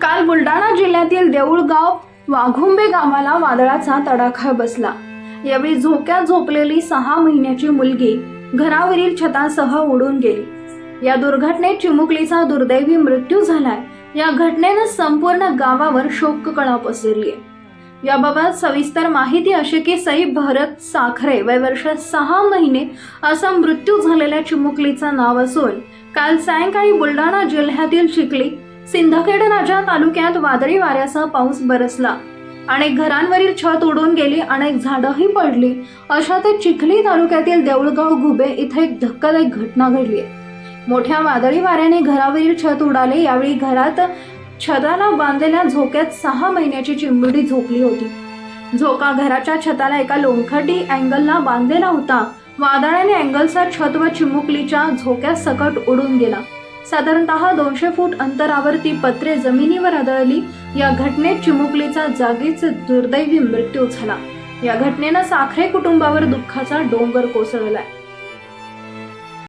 काल बुलढाणा जिल्ह्यातील देऊळगाव वाघुंबे गावाला वादळाचा तडाखा बसला. यावेळी झोक्यात झोपलेली सहा महिन्याची मुलगी घरावरील छतासह उडून गेली. या दुर्घटनेत चिमुकलीचा दुर्दैवी मृत्यू झालाय. या घटनेनं संपूर्ण गावावर शोककळा पसरली आहे याबाबत सविस्तर माहिती अशी की सई भरत साखरे वय वर्ष सहा महिने असा मृत्यू झालेल्या चिमुकलीचं नाव असून काल सायंकाळी बुलढाणा जिल्ह्यातील चिखली सिंदखेड राजा तालुक्यात वादळी वाऱ्यासह पाऊस बरसला. अनेक घरांवरील छत उडून गेली अनेक झाडंही पडली. अशातच चिखली तालुक्यातील देऊळगाव घुबे इथे एक धक्कादायक घटना घडली मोठ्या वादळी वाऱ्याने घरावरील छत उडाले. यावेळी घरात छताला बांधलेल्या झोक्यात सहा महिन्याची चिमुरडी झोपली होती. झोका घराच्या छताला एका लोंखटी अँगलला बांधलेला होता. वादळाने अँगलचा छत व चिमुकलीच्या झोक्यात सकट उडून गेला. साधारणतः दोनशे फूट अंतरावर ती पत्रे जमिनीवर आदळली. या घटनेत चिमुकलीचा जागीच दुर्दैवी मृत्यू झाला. या घटनेनं साखरे कुटुंबावर दुःखाचा डोंगर कोसळलाय.